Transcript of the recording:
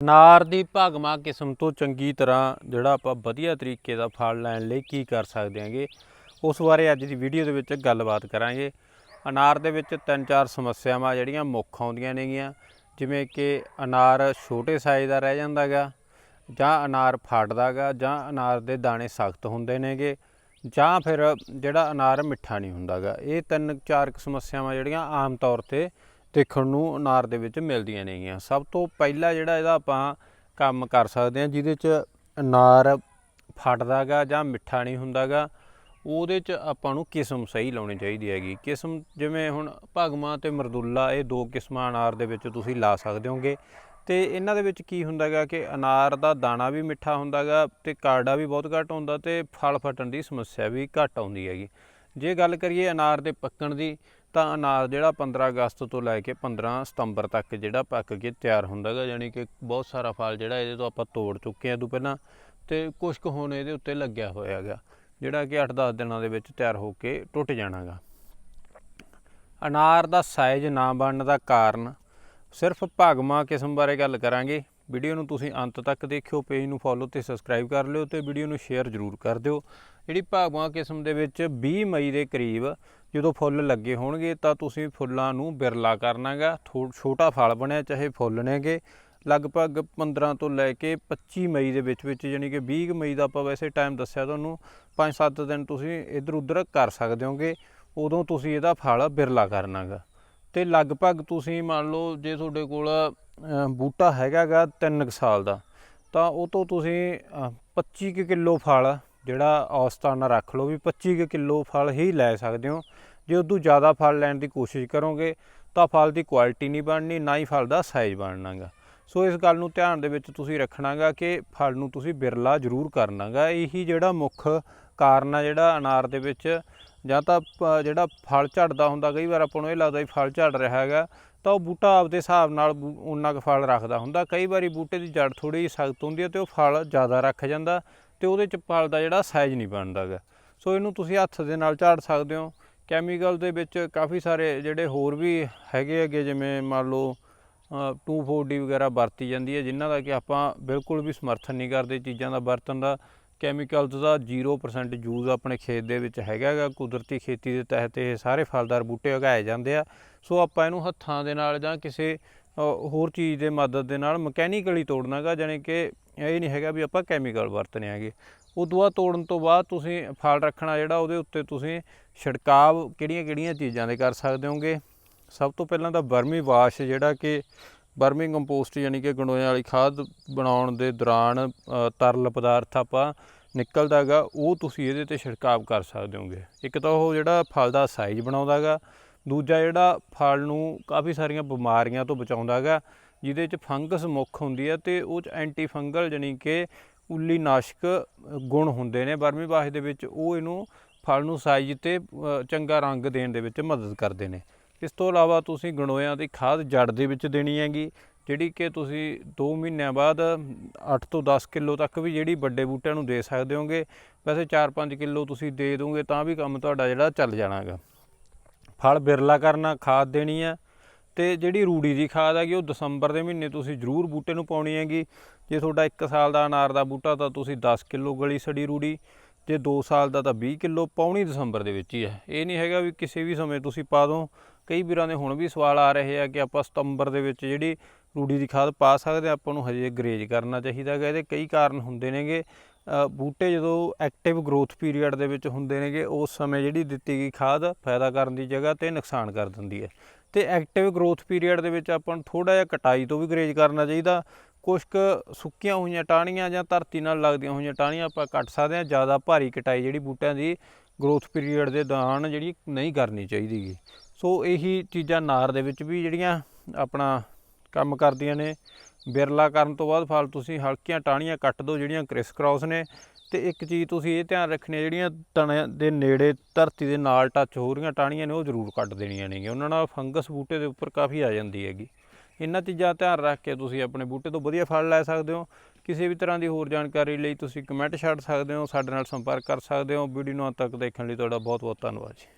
ਅਨਾਰ ਦੀ ਭਾਗਮਾ ਕਿਸਮ ਤੋਂ ਚੰਗੀ ਤਰ੍ਹਾਂ ਜਿਹੜਾ ਆਪਾਂ ਵਧੀਆ ਤਰੀਕੇ ਦਾ ਫਲ ਲੈਣ ਲਈ ਕੀ ਕਰ ਸਕਦੇ ਹਾਂਗੇ, ਉਸ ਬਾਰੇ ਅੱਜ ਦੀ ਵੀਡੀਓ ਦੇ ਵਿੱਚ ਗੱਲਬਾਤ ਕਰਾਂਗੇ। ਅਨਾਰ ਦੇ ਵਿੱਚ ਤਿੰਨ ਚਾਰ ਸਮੱਸਿਆਵਾਂ ਜਿਹੜੀਆਂ ਮੁੱਖ ਆਉਂਦੀਆਂ ਨੇਗੀਆਂ, ਜਿਵੇਂ ਕਿ ਅਨਾਰ ਛੋਟੇ ਸਾਈਜ਼ ਦਾ ਰਹਿ ਜਾਂਦਾਗਾ, ਜਾਂ ਅਨਾਰ ਫਾਟਦਾਗਾ, ਜਾਂ ਅਨਾਰ ਦੇ ਦਾਣੇ ਸਖਤ ਹੁੰਦੇ ਨੇਗੇ, ਜਾਂ ਫਿਰ ਜਿਹੜਾ ਅਨਾਰ ਮਿੱਠਾ ਨਹੀਂ ਹੁੰਦਾਗਾ। ਇਹ ਤਿੰਨ ਚਾਰ ਸਮੱਸਿਆਵਾਂ ਜਿਹੜੀਆਂ ਆਮ ਤੌਰ ਤੇ ਦੇਖਣ ਨੂੰ ਅਨਾਰ ਦੇ ਵਿੱਚ ਮਿਲਦੀਆਂ ਨੇਗੀਆਂ ਸਭ ਤੋਂ ਪਹਿਲਾ ਜਿਹੜਾ ਇਹਦਾ ਆਪਾਂ ਕੰਮ ਕਰ ਸਕਦੇ ਹਾਂ, ਜਿਹਦੇ 'ਚ ਅਨਾਰ ਫਟਦਾਗਾ ਜਾਂ ਮਿੱਠਾ ਨਹੀਂ ਹੁੰਦਾਗਾ, ਉਹਦੇ 'ਚ ਆਪਾਂ ਨੂੰ ਕਿਸਮ ਸਹੀ ਲਾਉਣੀ ਚਾਹੀਦੀ ਹੈਗੀ। ਕਿਸਮ ਜਿਵੇਂ ਹੁਣ ਭਗਮਾ ਤੇ ਮਰਦੁੱਲਾ, ਇਹ ਦੋ ਕਿਸਮਾਂ ਅਨਾਰ ਦੇ ਵਿੱਚ ਤੁਸੀਂ ਲਾ ਸਕਦੇ ਹੋਗੇ। ਤੇ ਇਹਨਾਂ ਦੇ ਵਿੱਚ ਕੀ ਹੁੰਦਾਗਾ ਕਿ ਅਨਾਰ ਦਾ ਦਾਣਾ ਵੀ ਮਿੱਠਾ ਹੁੰਦਾਗਾ ਤੇ ਕਾੜਾ ਵੀ ਬਹੁਤ ਘੱਟ ਹੁੰਦਾ ਤੇ ਫਲ ਫਟਣ ਦੀ ਸਮੱਸਿਆ ਵੀ ਘੱਟ ਆਉਂਦੀ ਹੈਗੀ। ਜੇ ਗੱਲ ਕਰੀਏ ਅਨਾਰ ਦੇ ਪੱਕਣ ਦੀ ਤਾਂ ਅਨਾਰ ਜਿਹੜਾ 15 ਅਗਸਤ ਤੋਂ ਲੈ ਕੇ 15 ਸਤੰਬਰ ਤੱਕ ਜਿਹੜਾ ਪੱਕ ਕੇ ਤਿਆਰ ਹੁੰਦਾ ਹੁੰਦਾਗਾ ਯਾਨੀ ਕਿ ਬਹੁਤ ਸਾਰਾ ਫਲ ਜਿਹੜਾ ਇਹਦੇ ਤੋਂ ਆਪਾਂ ਤੋੜ ਚੁੱਕੇ ਆ ਤੋਂ ਪਹਿਲਾਂ ਤੇ ਕੁਝ ਕੁ ਹੁਣ ਇਹਦੇ ਉੱਤੇ ਲੱਗਿਆ ਹੋਇਆ ਹੈਗਾ, ਜਿਹੜਾ ਕਿ 8-10 ਦਿਨਾਂ ਦੇ ਵਿੱਚ ਤਿਆਰ ਹੋ ਕੇ ਟੁੱਟ ਜਾਣਾਗਾ ਅਨਾਰ ਦਾ ਸਾਈਜ਼ ਨਾ ਬਣਨ ਦਾ ਕਾਰਨ ਸਿਰਫ ਭਾਗਮਾ ਕਿਸਮ ਬਾਰੇ ਗੱਲ ਕਰਾਂਗੇ। ਵੀਡੀਓ ਨੂੰ ਤੁਸੀਂ ਅੰਤ ਤੱਕ ਦੇਖਿਓ ਪੇਜ ਨੂੰ ਫੋਲੋ ਤੇ ਸਬਸਕ੍ਰਾਈਬ ਕਰ ਲਿਓ ਤੇ ਵੀਡੀਓ ਨੂੰ ਸ਼ੇਅਰ ਜ਼ਰੂਰ ਕਰ ਦਿਓ। ਜਿਹੜੀ ਭਾਗਮਾ ਕਿਸਮ ਦੇ ਵਿੱਚ 20 ਮਈ ਦੇ ਕਰੀਬ ਜਦੋਂ ਫੁੱਲ ਲੱਗੇ ਹੋਣਗੇ, ਤਾਂ ਤੁਸੀਂ ਫੁੱਲਾਂ ਨੂੰ ਬਿਰਲਾ ਕਰਨਾਗਾ ਛੋਟਾ ਫਲ ਬਣਿਆ, ਚਾਹੇ ਫੁੱਲ ਨੇਗੇ। ਲਗਭਗ 15 ਤੋਂ ਲੈ ਕੇ 25 ਮਈ ਦੇ ਵਿੱਚ ਵਿੱਚ ਯਾਨੀ ਕਿ 20 ਮਈ ਦਾ ਆਪਾਂ ਵੈਸੇ ਟਾਈਮ ਦੱਸਿਆ ਤੁਹਾਨੂੰ 5-7 ਦਿਨ ਤੁਸੀਂ ਇੱਧਰ ਉੱਧਰ ਕਰ ਸਕਦੇ ਹੋਗੇ, ਉਦੋਂ ਤੁਸੀਂ ਇਹਦਾ ਫਲ ਬਿਰਲਾ ਕਰਨਾਗਾ। ਤੇ ਲਗਭਗ ਤੁਸੀਂ ਮੰਨ ਲਓ ਜੇ ਤੁਹਾਡੇ ਕੋਲ ਅ, ਬੂਟਾ ਹੈਗਾਗਾ 3 ਸਾਲ ਦਾ ਤਾਂ ਉਹ ਤੋਂ ਤੁਸੀਂ ਅ, 25 ਕੁ ਕਿਲੋ ਫਲ ਜਿਹੜਾ ਔਸਤਾਨ ਰੱਖ ਲਓ ਵੀ 25 ਕੁ ਕਿਲੋ ਫਲ ਹੀ ਲੈ ਸਕਦੇ ਹੋ। ਜੇ ਉਦੋਂ ਜ਼ਿਆਦਾ ਫਲ ਲੈਣ ਦੀ ਕੋਸ਼ਿਸ਼ ਕਰੋਗੇ ਤਾਂ ਫਲ ਦੀ ਕੁਆਲਿਟੀ ਨਹੀਂ ਬਣਨੀ ਨਾ ਹੀ ਫਲ ਦਾ ਸਾਈਜ਼ ਬਣਨਾਗਾ। ਸੋ ਇਸ ਗੱਲ ਨੂੰ ਧਿਆਨ ਦੇ ਵਿੱਚ ਤੁਸੀਂ ਰੱਖਣਾਗਾ ਕਿ ਫਲ ਨੂੰ ਤੁਸੀਂ ਬਿਰਲਾ ਜ਼ਰੂਰ ਕਰਨਾਗਾ। ਇਹੀ ਜਿਹੜਾ ਮੁੱਖ ਕਾਰਨ ਆ ਜਿਹੜਾ ਅਨਾਰ ਦੇ ਵਿੱਚ ਜਾਂ ਤਾਂ ਪ- ਜਿਹੜਾ ਫਲ ਝੜਦਾ ਹੁੰਦਾ ਕਈ ਵਾਰ ਆਪਾਂ ਨੂੰ ਇਹ ਲੱਗਦਾ ਵੀ ਫਲ ਝੜ ਰਿਹਾ ਹੈਗਾ ਤਾਂ ਉਹ ਬੂਟਾ ਆਪਦੇ ਹਿਸਾਬ ਨਾਲ ਉਨਾ ਕੁ ਫਲ ਰੱਖਦਾ ਹੁੰਦਾ। ਕਈ ਵਾਰੀ ਬੂਟੇ ਦੀ ਜੜ ਥੋੜੀ ਜਿਹੀ ਸਖਤ ਹੁੰਦੀ ਹੈ ਤੇ ਉਹ ਫਲ ਜ਼ਿਆਦਾ ਰੱਖ ਜਾਂਦਾ ਤੇ ਉਹਦੇ ਚ ਫਲ ਦਾ ਜਿਹੜਾ ਸਾਈਜ਼ ਨਹੀਂ ਬਣਦਾਗਾ ਸੋ ਇਹਨੂੰ ਤੁਸੀਂ ਹੱਥ ਦੇ ਨਾਲ ਝਾੜ ਸਕਦੇ ਹੋ। ਕੈਮੀਕਲ ਦੇ ਵਿੱਚ ਕਾਫੀ ਸਾਰੇ ਜਿਹੜੇ ਹੋਰ ਵੀ ਹੈਗੇ ਹੈਗੇ ਜਿਵੇਂ ਮੰਨ ਲਓ 2,4-D ਵਗੈਰਾ ਵਰਤੀ ਜਾਂਦੀ ਹੈ ਜਿਨ੍ਹਾਂ ਦਾ ਕਿ ਆਪਾਂ ਬਿਲਕੁਲ ਵੀ ਸਮਰਥਨ ਨਹੀਂ ਕਰਦੇ ਚੀਜ਼ਾਂ ਦਾ ਵਰਤਣ ਦਾ। ਕੈਮੀਕਲਸ ਦਾ 0% ਯੂਜ਼ ਆਪਣੇ ਖੇਤ ਦੇ ਵਿੱਚ ਹੈਗਾ ਗਾ, ਕੁਦਰਤੀ ਖੇਤੀ ਦੇ ਤਹਿਤ ਇਹ ਸਾਰੇ ਫਲਦਾਰ ਬੂਟੇ ਉਗਾਏ ਜਾਂਦੇ ਆ। ਸੋ ਆਪਾਂ ਇਹਨੂੰ ਹੱਥਾਂ ਦੇ ਨਾਲ ਜਾਂ ਕਿਸੇ ਹੋਰ ਚੀਜ਼ ਦੇ ਮਦਦ ਦੇ ਨਾਲ ਮਕੈਨੀਕਲੀ ਤੋੜਨਾਗਾ ਜਾਣੀ ਕਿ ਇਹ ਨਹੀਂ ਹੈਗਾ ਵੀ ਆਪਾਂ ਕੈਮੀਕਲ ਵਰਤਨੇ ਹੈਗੇ। ਉਦੋਂ ਬਾਅਦ ਤੋੜਨ ਤੋਂ ਬਾਅਦ ਤੁਸੀਂ ਫਲ ਰੱਖਣਾ ਜਿਹੜਾ ਉਹਦੇ ਉੱਤੇ ਤੁਸੀਂ ਛਿੜਕਾਵ ਕਿਹੜੀਆਂ ਕਿਹੜੀਆਂ ਚੀਜ਼ਾਂ ਦੇ ਕਰ ਸਕਦੇ ਹੋਗੇ। ਸਭ ਤੋਂ ਪਹਿਲਾਂ ਤਾਂ ਬਰਮੀ ਵਾਸ਼ ਜਿਹੜਾ ਕਿ ਬਰਮੀ ਕੰਪੋਸਟ ਯਾਨੀ ਕਿ ਗੰਡੋਇਆਂ ਵਾਲੀ ਖਾਦ ਬਣਾਉਣ ਦੇ ਦੌਰਾਨ ਤਰਲ ਪਦਾਰਥ ਆਪਾਂ ਨਿਕਲਦਾ ਗਾ ਉਹ ਤੁਸੀਂ ਇਹਦੇ ਤੇ ਛਿੜਕਾਵ ਕਰ ਸਕਦੇ ਹੋਗੇ। ਇੱਕ ਤਾਂ ਉਹ ਜਿਹੜਾ ਫਲ ਦਾ ਸਾਈਜ਼ ਬਣਾਉਂਦਾ ਗਾ ਦੂਜਾ ਜਿਹੜਾ ਫਲ ਨੂੰ ਕਾਫੀ ਸਾਰੀਆਂ ਬਿਮਾਰੀਆਂ ਤੋਂ ਬਚਾਉਂਦਾ ਗਾ ਜਿਹਦੇ ਚ ਫੰਗਸ ਮੁੱਖ ਹੁੰਦੀ ਹੈ ਤੇ ਉਹ ਚ ਐਂਟੀ ਫੰਗਲ ਜਾਨੀ ਕਿ ਉੱਲੀ ਨਾਸ਼ਕ ਗੁਣ ਹੁੰਦੇ ਨੇ। ਬਰਮੀ ਵਾਸ਼ ਦੇ ਵਿੱਚ ਉਹ ਇਹਨੂੰ ਫਲ ਨੂੰ ਸਾਈਜ਼ ਤੇ ਚੰਗਾ ਰੰਗ ਦੇਣ ਦੇ ਵਿੱਚ ਮਦਦ ਕਰਦੇ ਨੇ। ਇਸ ਤੋਂ ਇਲਾਵਾ ਤੁਸੀਂ ਗਣੋਇਆਂ ਦੀ ਖਾਦ ਜੜ ਦੇ ਵਿੱਚ ਦੇਣੀ ਹੈਗੀ, ਜਿਹੜੀ ਕਿ ਤੁਸੀਂ 2 ਮਹੀਨਿਆਂ ਬਾਅਦ 8 ਤੋਂ 10 ਕਿਲੋ ਤੱਕ ਵੀ ਜਿਹੜੀ ਵੱਡੇ ਬੂਟਿਆਂ ਨੂੰ ਦੇ ਸਕਦੇ ਹੋਗੇ, ਵੈਸੇ 4-5 ਕਿਲੋ ਤੁਸੀਂ ਦੇ ਦੋਗੇ ਤਾਂ ਵੀ ਕੰਮ ਤੁਹਾਡਾ ਜਿਹੜਾ ਚੱਲ ਜਾਣਾਗਾ। ਫਲ ਬਿਰਲਾ ਕਰਨਾ, ਖਾਦ ਦੇਣੀ ਹੈ ਤੇ ਜਿਹੜੀ ਰੂੜੀ ਦੀ ਖਾਦ ਹੈਗੀ ਉਹ ਦਸੰਬਰ ਦੇ ਮਹੀਨੇ ਤੁਸੀਂ ਜ਼ਰੂਰ ਬੂਟੇ ਨੂੰ ਪਾਉਣੀ ਹੈਗੀ। ਜੇ ਤੁਹਾਡਾ 1 ਸਾਲ ਦਾ ਅਨਾਰ ਦਾ ਬੂਟਾ ਤਾਂ ਤੁਸੀਂ 10 ਕਿਲੋ ਗਲੀ ਸੜੀ ਰੂੜੀ, ਜੇ 2 ਸਾਲ ਦਾ ਤਾਂ 20 ਕਿਲੋ ਪਾਉਣੀ ਦਸੰਬਰ ਦੇ ਵਿੱਚ ਹੀ ਹੈ। ਇਹ ਨਹੀਂ ਹੈਗਾ ਵੀ ਕਿਸੇ ਵੀ ਸਮੇਂ ਤੁਸੀਂ ਪਾ ਦੋ ਕਈ ਵੀਰਾਂ ਦੇ ਹੁਣ ਵੀ ਸਵਾਲ ਆ ਰਹੇ ਆ ਕਿ ਆਪਾਂ ਸਤੰਬਰ ਦੇ ਵਿੱਚ ਜਿਹੜੀ ਰੂੜੀ ਦੀ ਖਾਦ ਪਾ ਸਕਦੇ ਹਾਂ, ਆਪਾਂ ਨੂੰ ਹਜੇ ਗਰੇਜ ਕਰਨਾ ਚਾਹੀਦਾ ਹੈਗਾ। ਇਹਦੇ ਕਈ ਕਾਰਨ ਹੁੰਦੇ ਨੇਗੇ। ਬੂਟੇ ਜਦੋਂ ਐਕਟਿਵ ਗਰੋਥ ਪੀਰੀਅਡ ਦੇ ਵਿੱਚ ਹੁੰਦੇ ਨੇਗੇ ਉਸ ਸਮੇਂ ਜਿਹੜੀ ਦਿੱਤੀ ਗਈ ਖਾਦ ਫਾਇਦਾ ਕਰਨ ਦੀ ਜਗ੍ਹਾ ਤੇ ਨੁਕਸਾਨ ਕਰ ਦਿੰਦੀ ਹੈ। ਤੇ ਐਕਟਿਵ ਗਰੋਥ ਪੀਰੀਅਡ ਦੇ ਵਿੱਚ ਆਪਾਂ ਨੂੰ ਥੋੜਾ ਜਿਹਾ ਕਟਾਈ ਤੋਂ ਵੀ ਗਰੇਜ ਕਰਨਾ ਚਾਹੀਦਾ। ਕੁਝ ਕੁ ਸੁੱਕੀਆਂ ਹੋਈਆਂ ਟਾਹਣੀਆਂ ਜਾਂ ਧਰਤੀ ਨਾਲ ਲੱਗਦੀਆਂ ਹੋਈਆਂ ਟਾਹਣੀਆਂ ਆਪਾਂ ਕੱਟ ਸਕਦੇ ਹਾਂ। ਜ਼ਿਆਦਾ ਭਾਰੀ ਕਟਾਈ ਜਿਹੜੀ ਬੂਟਿਆਂ ਦੀ ਗਰੋਥ ਪੀਰੀਅਡ ਦੇ ਦੌਰਾਨ ਜਿਹੜੀ ਨਹੀਂ ਕਰਨੀ ਚਾਹੀਦੀ ਗੀ। ਸੋ ਇਹੀ ਚੀਜ਼ਾਂ ਨਾਰ ਦੇ ਵਿੱਚ ਵੀ ਜਿਹੜੀਆਂ ਆਪਣਾ ਕੰਮ ਕਰਦੀਆਂ ਨੇ। ਬਿਰਲਾ ਕਰਨ ਤੋਂ ਬਾਅਦ ਫਲ ਤੁਸੀਂ ਹਲਕੀਆਂ ਟਾਹਣੀਆਂ ਕੱਟ ਦਿਓ ਜਿਹੜੀਆਂ ਕ੍ਰਿਸ ਕ੍ਰਾਸ ਨੇ ਤੇ ਇੱਕ ਚੀਜ਼ ਤੁਸੀਂ ਇਹ ਧਿਆਨ ਰੱਖਣੀ ਜਿਹੜੀਆਂ ਤਣਿਆਂ ਦੇ ਨੇੜੇ ਧਰਤੀ ਦੇ ਨਾਲ ਟੱਚ ਹੋ ਰਹੀਆਂ ਟਾਹਣੀਆਂ ਨੇ, ਉਹ ਜ਼ਰੂਰ ਕੱਟ ਦੇਣੀਆਂ ਨੇਗੀਆਂ। ਉਹਨਾਂ ਨਾਲ ਫੰਗਸ ਬੂਟੇ ਦੇ ਉੱਪਰ ਕਾਫੀ ਆ ਜਾਂਦੀ ਹੈਗੀ। ਇਹਨਾਂ ਚੀਜ਼ਾਂ ਧਿਆਨ ਰੱਖ ਕੇ ਤੁਸੀਂ ਆਪਣੇ ਬੂਟੇ ਤੋਂ ਵਧੀਆ ਫਲ ਲੈ ਸਕਦੇ ਹੋ। ਕਿਸੇ ਵੀ ਤਰ੍ਹਾਂ ਦੀ ਹੋਰ ਜਾਣਕਾਰੀ ਲਈ ਤੁਸੀਂ ਕਮੈਂਟ ਛੱਡ ਸਕਦੇ ਹੋ, ਸਾਡੇ ਨਾਲ ਸੰਪਰਕ ਕਰ ਸਕਦੇ ਹੋ। ਵੀਡੀਓ ਨੂੰ ਅੰਤ ਤੱਕ ਦੇਖਣ ਲਈ ਤੁਹਾਡਾ ਬਹੁਤ ਬਹੁਤ ਧੰਨਵਾਦ ਜੀ।